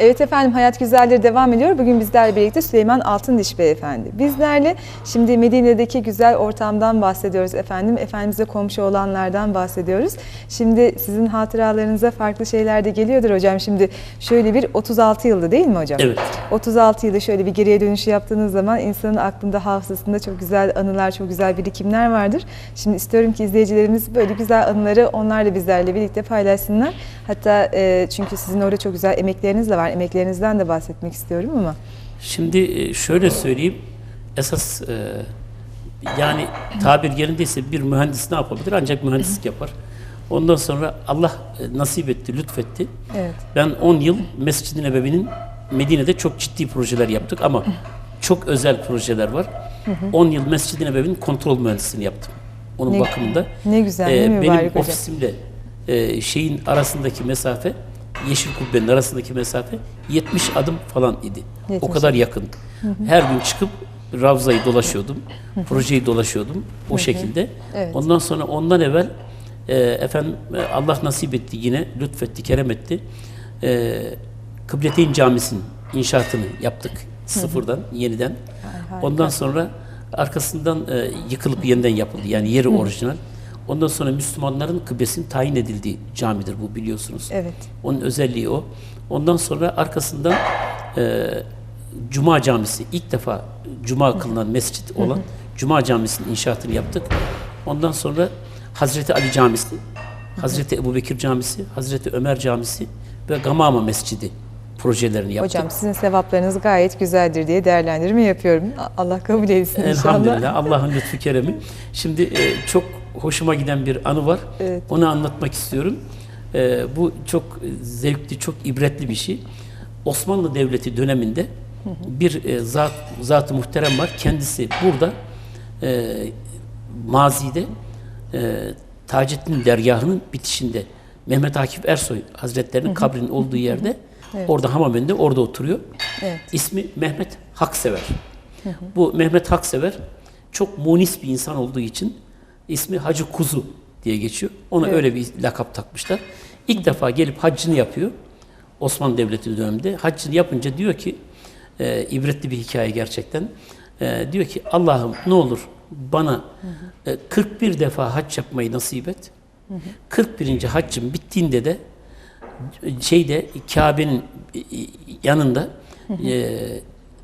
Evet efendim Hayat Güzelleri devam ediyor. Bugün bizlerle birlikte Süleyman Altındiş Beyefendi. Bizlerle şimdi Medine'deki güzel ortamdan bahsediyoruz efendim. Efendimiz'e komşu olanlardan bahsediyoruz. Şimdi sizin hatıralarınıza farklı şeyler de geliyordur hocam. Şimdi şöyle bir 36 yılda değil mi hocam? Evet. 36 yılda şöyle bir geriye dönüş yaptığınız zaman insanın aklında, hafızasında çok güzel anılar, çok güzel birikimler vardır. Şimdi istiyorum ki izleyicilerimiz böyle güzel anıları onlarla bizlerle birlikte paylaşsınlar. Hatta e, çünkü sizin orada çok güzel emekleriniz de var. Emeklerinizden de bahsetmek istiyorum ama. Şimdi e, şöyle söyleyeyim. Esas e, yani tabir yerindeyse bir mühendis ne yapabilir? Ancak mühendislik yapar. Ondan sonra Allah e, nasip etti, lütfetti. Evet. Ben 10 yıl Mescid-i Nebevi'nin Medine'de çok ciddi projeler yaptık ama çok özel projeler var. 10 yıl Mescid-i Nebevi'nin kontrol mühendisliğini yaptım. Onun Ne- bakımında. ne güzel, ne Ee, mübarek benim ofisimle e, şeyin arasındaki mesafe Yeşil Kubbe'nin arasındaki mesafe 70 adım falan idi. 70. O kadar yakın. Her gün çıkıp Ravza'yı dolaşıyordum. projeyi dolaşıyordum. O şekilde. Evet. Ondan sonra ondan evvel e, efendim e, Allah nasip etti yine lütfetti, kerem etti. E, Kıbleteyn Camisi'nin inşaatını yaptık sıfırdan, yeniden. Ondan sonra arkasından e, yıkılıp yeniden yapıldı. Yani yeri orijinal. Ondan sonra Müslümanların kıblesinin tayin edildiği camidir bu biliyorsunuz. Evet. Onun özelliği o. Ondan sonra arkasından e, Cuma Camisi ilk defa Cuma kılınan mescit olan Cuma Camisi'nin inşaatını yaptık. Ondan sonra Hazreti Ali Camisi, Hazreti Ebubekir Camisi, Hazreti Ömer Camisi ve Gamama Mescidi projelerini yaptık. Hocam sizin sevaplarınız gayet güzeldir diye değerlendirme yapıyorum. Allah kabul etsin inşallah. Elhamdülillah Allah'ın lütfu keremi. Şimdi e, çok hoşuma giden bir anı var. Evet. Onu anlatmak istiyorum. E, bu çok zevkli, çok ibretli bir şey. Osmanlı Devleti döneminde bir e, zat, zat-ı muhterem var. Kendisi burada e, mazide e, Taceddin dergahının bitişinde Mehmet Akif Ersoy Hazretlerinin kabrinin olduğu yerde orada Hamamen'de orada oturuyor. Evet. İsmi Mehmet Haksever. Bu Mehmet Haksever çok munis bir insan olduğu için ismi Hacı Kuzu diye geçiyor. Ona Evet. öyle bir lakap takmışlar. İlk defa gelip haccını yapıyor. Osmanlı Devleti döneminde. Haccını yapınca diyor ki, e, ibretli bir hikaye gerçekten. E, diyor ki Allah'ım ne olur bana e, 41 defa hac yapmayı nasip et. 41. haccım bittiğinde de şeyde Kabe'nin e, yanında e,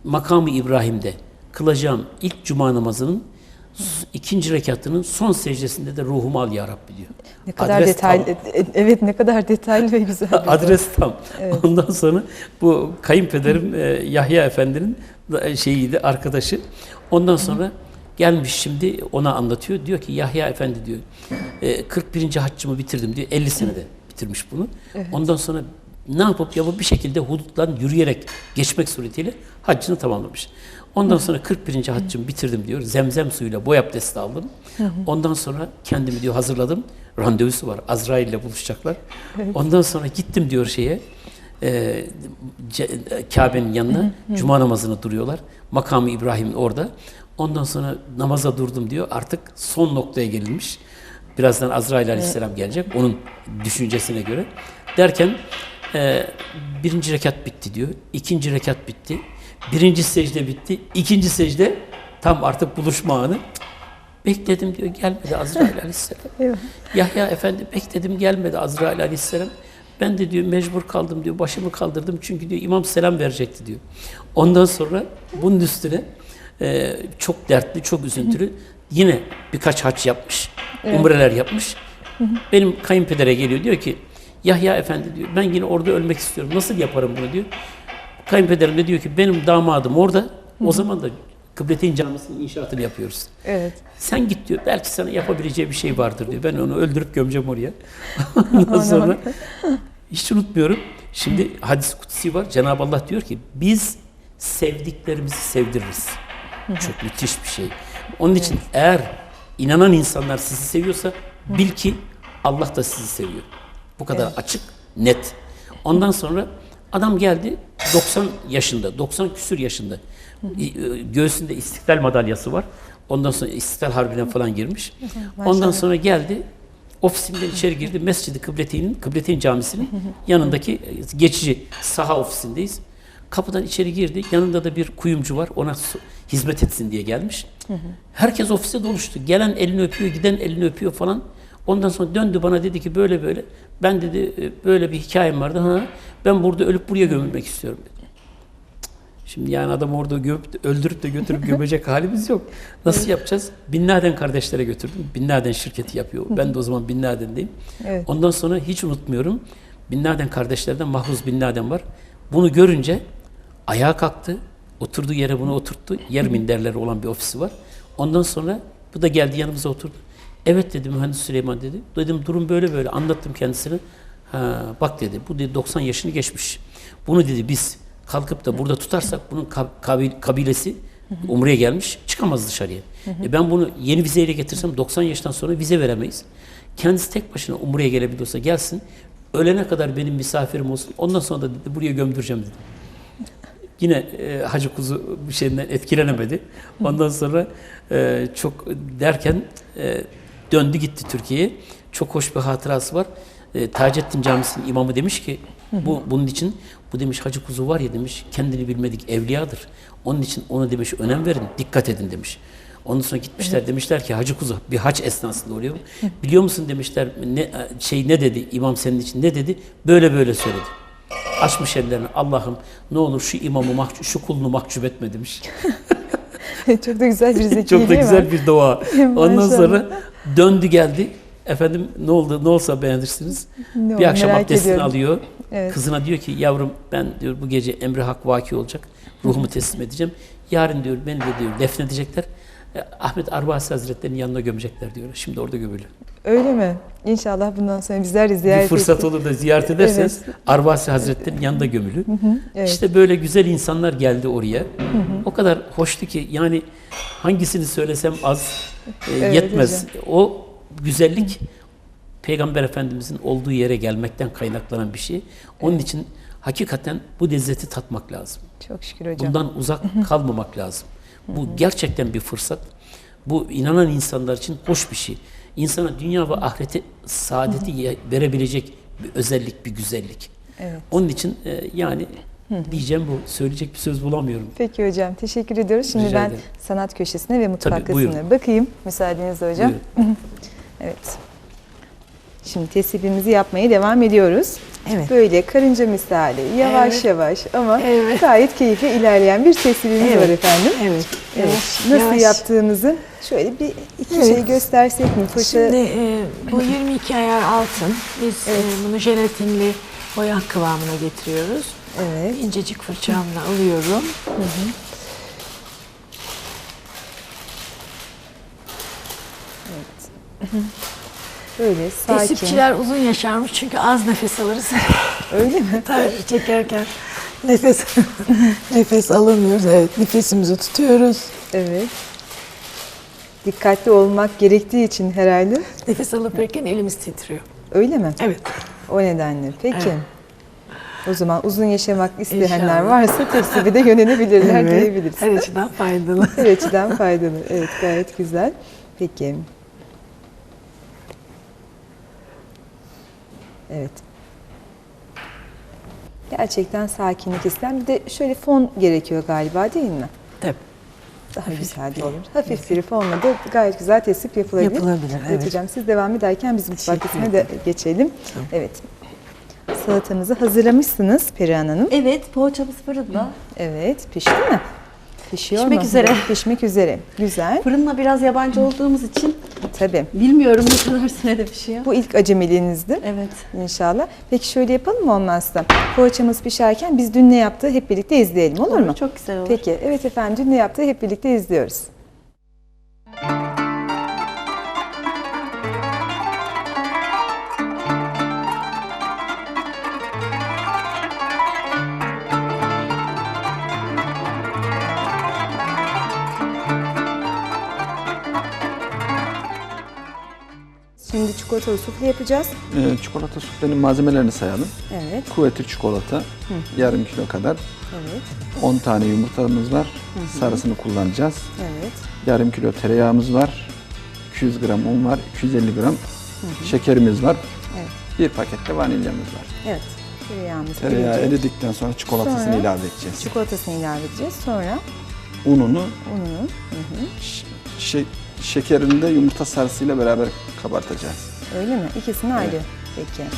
makamı İbrahim'de kılacağım ilk cuma namazının ikinci rekatının son secdesinde de ruhumu al ya Rabbi diyor. Ne kadar Adres detaylı, tam. e- evet ne kadar detaylı ve güzel. Adres tam. Ondan sonra bu kayınpederim e, Yahya Efendi'nin e, şeyiydi, arkadaşı. Ondan sonra gelmiş şimdi ona anlatıyor. Diyor ki Yahya Efendi diyor, e, 41. haccımı bitirdim diyor. 50 senede bitirmiş bunu. Ondan sonra ne yapıp yapıp bir şekilde huduttan yürüyerek geçmek suretiyle haccını tamamlamış. Ondan sonra 41. haccımı bitirdim diyor. Zemzem suyuyla boy abdesti aldım. Ondan sonra kendimi diyor hazırladım. Randevusu var. Azrail ile buluşacaklar. Ondan sonra gittim diyor şeye. e, Kabe'nin yanına cuma namazını duruyorlar. Makamı İbrahim'in orada. Ondan sonra namaza durdum diyor. Artık son noktaya gelinmiş. Birazdan Azrail Aleyhisselam gelecek. Onun düşüncesine göre. Derken e, birinci rekat bitti diyor. İkinci rekat bitti. Birinci secde bitti. İkinci secde tam artık buluşma anı. Bekledim diyor gelmedi Azrail Aleyhisselam. Yahya Efendi bekledim gelmedi Azrail Aleyhisselam. Ben de diyor mecbur kaldım diyor başımı kaldırdım çünkü diyor imam selam verecekti diyor. Ondan sonra bunun üstüne e, çok dertli çok üzüntülü yine birkaç haç yapmış. Umreler yapmış. Benim kayınpedere geliyor diyor ki Yahya Efendi diyor ben yine orada ölmek istiyorum. Nasıl yaparım bunu diyor. Kayınpederim de diyor ki benim damadım orada. O zaman da Kıbleteyn Camisi'nin inşaatını yapıyoruz. Evet. Sen git diyor. Belki sana yapabileceği bir şey vardır diyor. Ben onu öldürüp gömeceğim oraya. Ondan sonra hiç unutmuyorum. Şimdi hadis kutsi var. Cenab-ı Allah diyor ki biz sevdiklerimizi sevdiririz. Çok müthiş bir şey. Onun için eğer inanan insanlar sizi seviyorsa bil ki Allah da sizi seviyor. Bu kadar açık, net. Ondan sonra adam geldi 90 yaşında, 90 küsür yaşında. E, Göğsünde istiklal madalyası var. Ondan sonra İstiklal Harbi'ne falan girmiş. Ondan sonra geldi Ofisimden içeri girdi. Mescid-i Kıbleteyn'in, Kıbleteyn Camisi'nin yanındaki e, geçici saha ofisindeyiz. Kapıdan içeri girdi. Yanında da bir kuyumcu var. Ona hizmet etsin diye gelmiş. Herkes ofiste doluştu. Gelen elini öpüyor, giden elini öpüyor falan. Ondan sonra döndü bana dedi ki böyle böyle. Ben dedi e, böyle bir hikayem vardı. Ha, ben burada ölüp buraya gömülmek istiyorum dedi. Şimdi yani adam orada gömüp, öldürüp de götürüp gömecek halimiz yok. Nasıl yapacağız? Bin Laden kardeşlere götürdüm. Bin Laden şirketi yapıyor. Ben de o zaman Bin Laden'deyim. Evet. Ondan sonra hiç unutmuyorum. Bin Laden kardeşlerden Mahfuz Bin Laden var. Bunu görünce ayağa kalktı. Oturduğu yere bunu oturttu. Yer minderleri olan bir ofisi var. Ondan sonra bu da geldi yanımıza oturdu. Evet dedi mühendis Süleyman dedi. Dedim durum böyle böyle anlattım kendisine. Ha, bak dedi bu dedi 90 yaşını geçmiş. Bunu dedi biz kalkıp da burada tutarsak bunun kab- kabil- kabilesi Umre'ye gelmiş çıkamaz dışarıya. E ben bunu yeni vizeyle getirsem 90 yaştan sonra vize veremeyiz. Kendisi tek başına Umre'ye gelebiliyorsa gelsin. Ölene kadar benim misafirim olsun. Ondan sonra da dedi buraya gömdüreceğim dedi. Yine e, Hacı Kuzu bir şeyinden etkilenemedi. Ondan sonra e, çok derken e, döndü gitti Türkiye'ye. Çok hoş bir hatırası var. E, Taceddin Camisi'nin imamı demiş ki bu bunun için bu demiş Hacı Kuzu var ya demiş kendini bilmedik evliyadır. Onun için ona demiş önem verin, dikkat edin demiş. Ondan sonra gitmişler demişler ki Hacı Kuzu bir hac esnasında oluyor. Biliyor musun demişler ne şey ne dedi imam senin için ne dedi? Böyle böyle söyledi. Açmış ellerini Allah'ım ne olur şu imamı mahcup, şu kulunu mahcup etme demiş. Çok da güzel bir zekiliği Çok da güzel bir dua. Ondan sonra döndü geldi. Efendim ne oldu ne olsa beğenirsiniz. Ne bir akşam abdestini ediyorum. alıyor. Evet. Kızına diyor ki yavrum ben diyor bu gece emri hak vaki olacak. Ruhumu teslim edeceğim. Yarın diyor beni de diyor defnedecekler. E, Ahmet Arbasi Hazretleri'nin yanına gömecekler diyor. Şimdi orada gömülü. Öyle mi? İnşallah bundan sonra bizler ziyaret bir fırsat olur da ziyaret ederseniz Arbasi Hazretleri'nin yanında gömülü. Evet. İşte böyle güzel insanlar geldi oraya. O kadar hoştu ki yani hangisini söylesem az e, Evet yetmez. O güzellik Peygamber Efendimizin olduğu yere gelmekten kaynaklanan bir şey. Onun için hakikaten bu lezzeti tatmak lazım. Çok şükür hocam. Bundan uzak kalmamak lazım. Bu gerçekten bir fırsat. Bu inanan insanlar için hoş bir şey. İnsana dünya ve ahirete saadeti ye- verebilecek bir özellik, bir güzellik. Evet. Onun için e, yani diyeceğim bu. Söyleyecek bir söz bulamıyorum. Peki hocam teşekkür ediyoruz. Şimdi Rica ben ederim. sanat köşesine ve mutfak kısmına bakayım. Müsaadenizle hocam. Evet. Şimdi tesibimizi yapmaya devam ediyoruz. Evet. Böyle karınca misali yavaş Evet. yavaş ama Evet. gayet keyifli ilerleyen bir tesibimiz Evet. var efendim. Evet. Evet. Yavaş, Nasıl yavaş. yaptığımızı şöyle bir iki Evet. şey göstersek mi? Fırça Şimdi e, bu 22 ayar altın. Biz e, bunu jelatinli boya kıvamına getiriyoruz. Evet. İncecik fırçamla alıyorum. Böyle sakin. Tesipçiler uzun yaşarmış çünkü az nefes alırız. Öyle mi? Tarih çekerken nefes nefes alamıyoruz. Evet, nefesimizi tutuyoruz. Evet. Dikkatli olmak gerektiği için herhalde. Nefes alıp verirken elimiz titriyor. Öyle mi? Evet. O nedenle. Peki. Evet. O zaman uzun yaşamak isteyenler İnşallah. varsa tesibe de yönelebilirler diyebiliriz. Her açıdan faydalı. Her açıdan faydalı. Evet gayet güzel. Peki. Evet. Gerçekten sakinlik isteyen bir de şöyle fon gerekiyor galiba değil mi? Daha güzel de olur. Hafif bir fonla da gayet güzel tesip yapılabilir. Yapılabilir, evet. Hocam siz devam ederken biz mutfak kısmına da geçelim. Evet. Salatamızı hazırlamışsınız Perihan Hanım. Evet, poğaçamız fırında. Evet. Pişti mi? Pişiyor Pişmek mu? üzere. Pişmek üzere. Güzel. Fırınla biraz yabancı olduğumuz için Tabii. bilmiyorum ne kadar sürede pişiyor. Bu ilk acemiliğinizdi Evet. inşallah. Peki şöyle yapalım mı olmazsa? Poğaçamız pişerken biz dün ne yaptığı hep birlikte izleyelim olur, mu? Çok güzel olur. Peki. Evet efendim dün ne yaptığı hep birlikte izliyoruz. Şimdi çikolatalı sufle yapacağız. Ee, çikolata suflenin malzemelerini sayalım. Evet, Kuvvetli çikolata yarım kilo kadar. evet, 10 tane yumurtamız var. Sarısını kullanacağız. evet. Yarım kilo tereyağımız var. 200 gram un var. 250 gram Şekerimiz var. Evet. Bir pakette vanilyamız var. Evet. Tereyağımızı Tereyağı ekleyeceğiz. eridikten sonra çikolatasını Sonra? ilave edeceğiz. Çikolatasını ilave edeceğiz. Sonra Ununu, ununu. ş- şe- şekerini de yumurta sarısıyla beraber kabartacağız. Öyle mi? İkisini ayrı. Peki.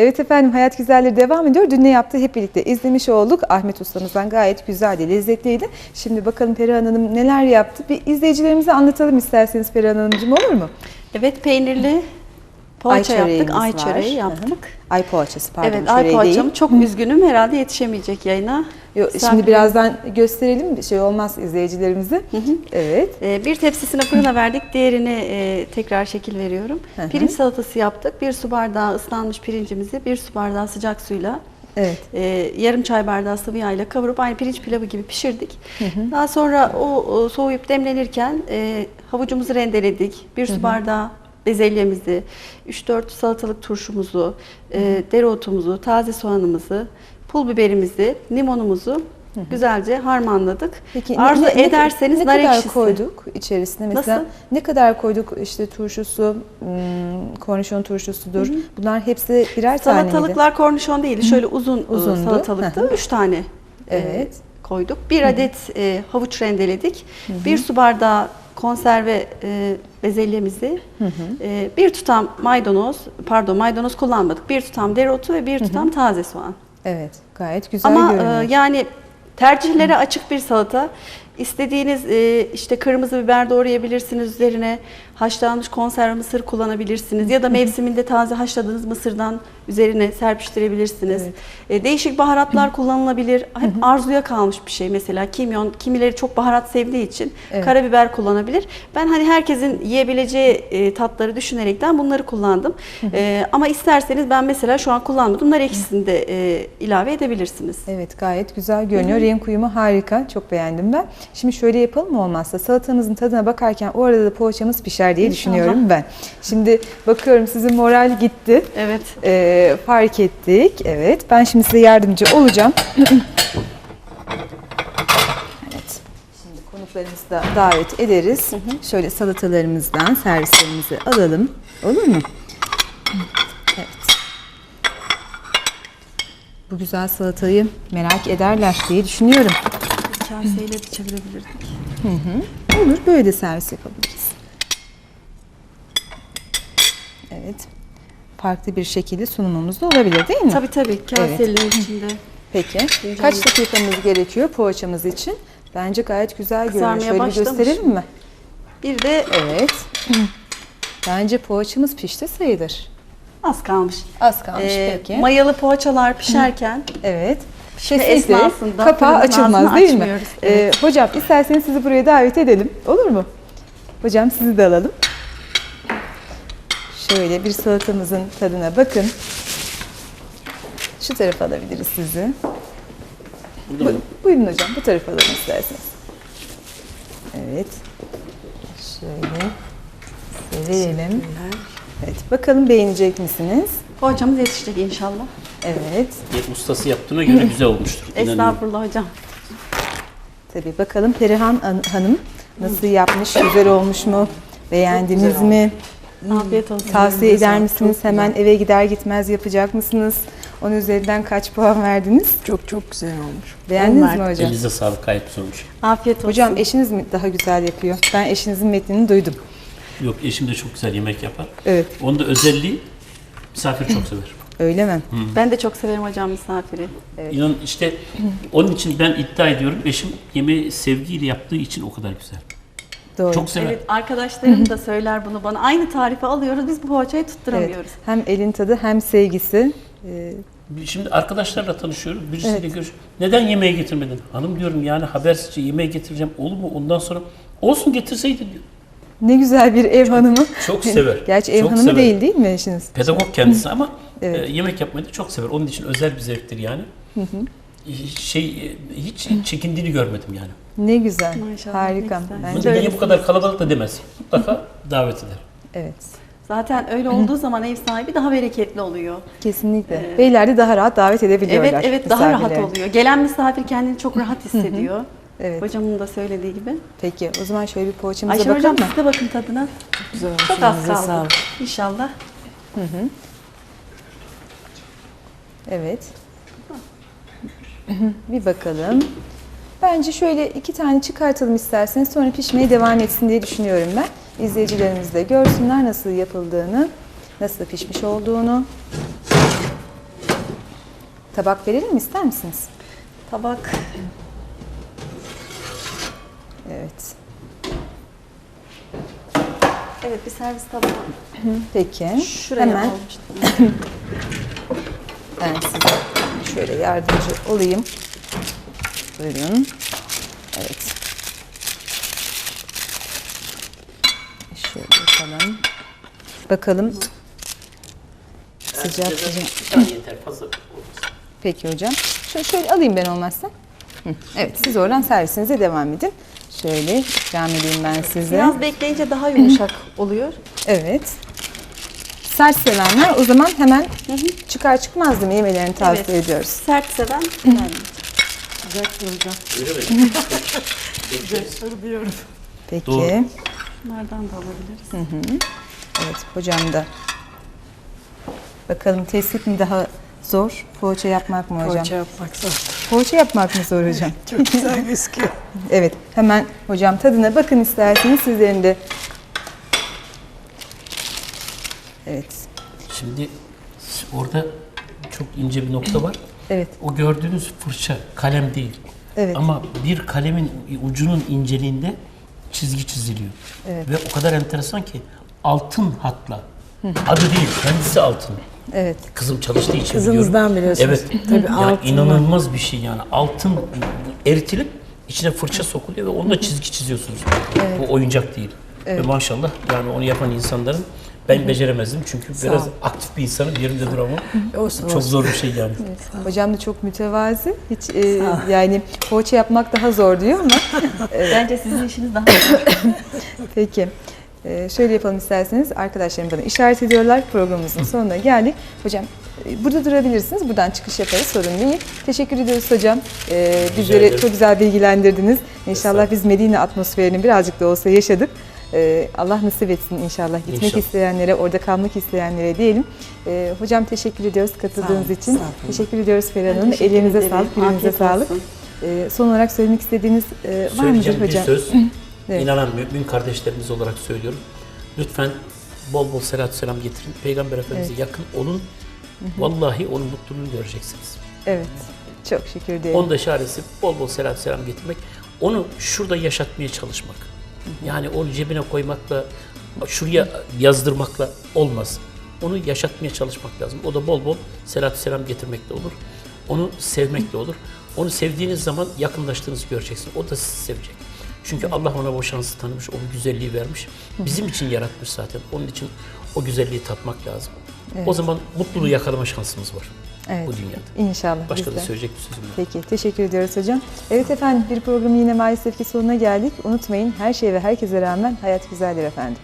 Evet efendim Hayat Güzelleri devam ediyor. Dün ne yaptı hep birlikte izlemiş olduk. Ahmet ustamızdan gayet güzeldi, lezzetliydi. Şimdi bakalım Perihan Hanım neler yaptı? Bir izleyicilerimize anlatalım isterseniz Perihan Hanımcığım olur mu? Evet peynirli poğaça Ay yaptık. Ay çöreği Hı hı. yaptık. Ay poğaçası pardon evet ay poğaçam. değil. Çok üzgünüm herhalde yetişemeyecek yayına. Yo, şimdi birazdan gösterelim bir şey olmaz izleyicilerimize. Evet. Ee, bir tepsisini fırına verdik. Diğerini e, tekrar şekil veriyorum. Hı hı. Pirinç salatası yaptık. Bir su bardağı ıslanmış pirincimizi bir su bardağı sıcak suyla Evet. e, yarım çay bardağı sıvı yağ ile kavurup aynı pirinç pilavı gibi pişirdik. Daha sonra o, o soğuyup demlenirken e, havucumuzu rendeledik. Bir su bardağı bezelyemizi, 3-4 salatalık turşumuzu, e, dereotumuzu, taze soğanımızı, pul biberimizi, limonumuzu güzelce harmanladık. Peki ne- Arzu ne- ne- ederseniz ne nar kadar ekşisi. koyduk içerisine mesela Nasıl? ne kadar koyduk işte turşusu, hmm, kornişon turşusudur. Bunlar hepsi birer tane? Salatalıklar kornişon değildi. Şöyle uzun Uzundu. Uzundu. salatalıktı. Hı hı. Üç tane e, Evet. koyduk. Bir adet e, havuç rendeledik. Bir su bardağı konserve e, bezelyemizi, e, bir tutam maydanoz, pardon maydanoz kullanmadık. Bir tutam dereotu ve bir tutam taze soğan. Evet, gayet güzel Ama görünüyor. e, yani tercihlere açık bir salata. İstediğiniz e, işte kırmızı biber doğrayabilirsiniz üzerine haşlanmış konserve mısır kullanabilirsiniz ya da mevsiminde taze haşladığınız mısırdan üzerine serpiştirebilirsiniz. E, değişik baharatlar kullanılabilir. Hep arzuya kalmış bir şey mesela kimyon. Kimileri çok baharat sevdiği için Evet. karabiber kullanabilir. Ben hani herkesin yiyebileceği e, tatları düşünerekten bunları kullandım. E, ama isterseniz ben mesela şu an kullanmadım. Nar ekşisini de ilave edebilirsiniz. Evet gayet güzel görünüyor. Renk uyumu harika. Çok beğendim ben. Şimdi şöyle yapalım mı olmazsa? Salatamızın tadına bakarken o arada da poğaçamız pişer diye İnşallah. düşünüyorum ben. Şimdi bakıyorum sizin moral gitti. Evet. Ee, fark ettik. Evet. Ben şimdi size yardımcı olacağım. evet. Şimdi konuklarımızı da davet ederiz. Şöyle salatalarımızdan servislerimizi alalım. Olur mu? Evet. Bu güzel salatayı merak ederler diye düşünüyorum. Kaseyle de çevirebilirdik. Olur, böyle de servis yapabiliriz. Evet. Farklı bir şekilde sunumumuz da olabilir değil mi? Tabii tabii. Kaselerin içinde. Peki. Kaç dakikamız gerekiyor poğaçamız için? Bence gayet güzel görünüyor. Şöyle başlamış. gösterelim mi? Bir de Evet. Bence poğaçamız pişti sayılır. az kalmış. Az kalmış Ee, peki. Mayalı poğaçalar pişerken Evet. Kesinlikle kapağı açılmaz değil mi? Ee, Evet. hocam isterseniz sizi buraya davet edelim. Olur mu? Hocam sizi de alalım. Şöyle bir salatamızın tadına bakın. Şu tarafa alabiliriz sizi. Bu, buyurun hocam bu tarafa alalım isterseniz. Evet. Şöyle sevelim. Evet bakalım beğenecek misiniz? poğaçamız yetişecek inşallah. Evet. Bir ustası yaptığına göre güzel olmuştur. Estağfurullah hocam. Tabii bakalım Perihan Han- Hanım nasıl yapmış, güzel olmuş mu? Beğendiniz mi? Afiyet olsun. Tavsiye eder misiniz? Hemen eve gider gitmez yapacak mısınız? Onun üzerinden kaç puan verdiniz? Çok çok güzel olmuş. Beğendiniz Onlar- mi hocam? Elinize sağlık güzel olmuş. Afiyet olsun. Hocam eşiniz mi daha güzel yapıyor? Ben eşinizin metnini duydum. Yok eşim de çok güzel yemek yapar. Evet. Onun da özelliği misafir çok sever. Öyle mi? ben de çok severim hocam misafiri. İnan işte onun için ben iddia ediyorum eşim yemeği sevgiyle yaptığı için o kadar güzel. Doğru. Çok sever. Evet arkadaşlarım da söyler bunu bana. Aynı tarifi alıyoruz biz bu poğaçayı Evet. tutturamıyoruz. Hem elin tadı hem sevgisi. Ee, Şimdi arkadaşlarla tanışıyoruz. Birisiyle görüş. Neden yemeğe getirmedin? Hanım diyorum yani habersizce yemeğe getireceğim. Olur mu? Ondan sonra olsun getirseydi diyor. ne güzel bir ev hanımı. Çok sever. Gerçi ev Çok hanımı sever. değil değil mi eşiniz? Pedagog kendisi ama Evet. e, yemek yapmayı da çok sever. Onun için özel bir zevktir yani. E, Şey e, hiç çekindiğini görmedim yani. Ne güzel. Maşallah, Harika. Bunu Bence niye bu kadar kalabalık da demez. Mutlaka davet eder. evet. Zaten öyle olduğu zaman ev sahibi daha bereketli oluyor. Kesinlikle. Beyler de daha rahat davet edebiliyorlar. Evet evet daha rahat oluyor. Gelen misafir kendini çok rahat hissediyor. Evet. Hocamın da söylediği gibi. Peki o zaman şöyle bir poğaçamıza Ayşe bakalım hocam mı? siz de bakın tadına. Güzel olmuş. Çok az Elinize kaldı. sağlık. İnşallah. Evet. bir bakalım. Bence şöyle iki tane çıkartalım isterseniz sonra pişmeye devam etsin diye düşünüyorum ben. İzleyicilerimiz de görsünler nasıl yapıldığını, nasıl pişmiş olduğunu. Tabak verelim mi ister misiniz? Tabak. Evet. Evet bir servis tabağı. Peki. Şuraya Hemen almıştım. ben size şöyle yardımcı olayım. Buyurun. Evet. Şöyle yapalım. Bakalım. Sıcak sıcak. Yeter fazla. Peki hocam. Şöyle, şöyle alayım ben olmazsa. Hı, Evet siz oradan servisinize devam edin. Şöyle ikram edeyim ben size. Biraz bekleyince daha yumuşak oluyor. Evet. Sert sevenler o zaman hemen çıkar çıkmaz değil mi yemelerini tavsiye Evet. ediyoruz. Sert seven yani. Öyle mi? Peki. Doğru. Bunlardan da alabiliriz. Evet hocam da. Bakalım tespit mi daha zor? Poğaça yapmak mı hocam? Poğaça yapmak zor. Poğaça yapmak mı zor hocam? Çok güzel gözüküyor. evet hemen hocam tadına bakın isterseniz sizlerin de. Evet. Şimdi orada çok ince bir nokta var. Evet. O gördüğünüz fırça kalem değil. Evet. Ama bir kalemin ucunun inceliğinde çizgi çiziliyor. Ve o kadar enteresan ki altın hatla. Adı değil, kendisi altın. Evet. Kızım çalıştığı için Kızınızdan biliyorum. biliyorsunuz. Evet. Tabii yani altın inanılmaz bir şey yani. Altın eritilip içine fırça sokuluyor ve onunla çizgi çiziyorsunuz. Bu oyuncak değil. Ve maşallah yani onu yapan insanların ben beceremezdim çünkü biraz ol. aktif bir insanım yerimde duramam. Olsun Çok olsun. zor bir şey yani. Hocam da çok mütevazi. Hiç e, yani poğaça yapmak daha zor diyor ama Bence sizin işiniz daha zor. Peki. Ee, şöyle yapalım isterseniz. Arkadaşlarım bana işaret ediyorlar. Programımızın sonuna geldik. Hocam e, burada durabilirsiniz. Buradan çıkış yaparız. Sorun değil. Teşekkür ediyoruz hocam. Ee, bizleri çok güzel bilgilendirdiniz. İnşallah biz Medine atmosferini birazcık da olsa yaşadık. Ee, Allah nasip etsin inşallah. Gitmek İnşallah. isteyenlere, orada kalmak isteyenlere diyelim. Ee, hocam teşekkür ediyoruz katıldığınız Sağ olun, için. sağ olun. Teşekkür ediyoruz Ferhan Hanım. Ellerinize ederim. sağlık, yüreğinize sağlık. olsun. Ee, son olarak söylemek istediğiniz e, var mıdır Söyleyeceğim bir hocam? söz. Evet. İnanan mümin kardeşlerimiz olarak söylüyorum. Lütfen bol bol selat selam getirin. Peygamber Efendimiz'e yakın olun. Vallahi onun mutluluğunu göreceksiniz. Evet. Çok şükür diyelim. Onun da çaresi bol bol selam selam getirmek. Onu şurada yaşatmaya çalışmak. Yani onu cebine koymakla, şuraya yazdırmakla olmaz. Onu yaşatmaya çalışmak lazım. O da bol bol selat selam getirmekle olur. Onu sevmekle olur. Onu sevdiğiniz zaman yakınlaştığınızı göreceksin. O da sizi sevecek. Çünkü Allah ona o şansı tanımış, o güzelliği vermiş. Bizim için yaratmış zaten. Onun için o güzelliği tatmak lazım. O zaman mutluluğu yakalama şansımız var Evet. bu dünyada. İnşallah. Başka da de. söyleyecek bir sözüm yok. Peki, teşekkür ediyoruz hocam. Evet efendim, bir programın yine maalesef ki sonuna geldik. Unutmayın, her şeye ve herkese rağmen hayat güzeldir efendim.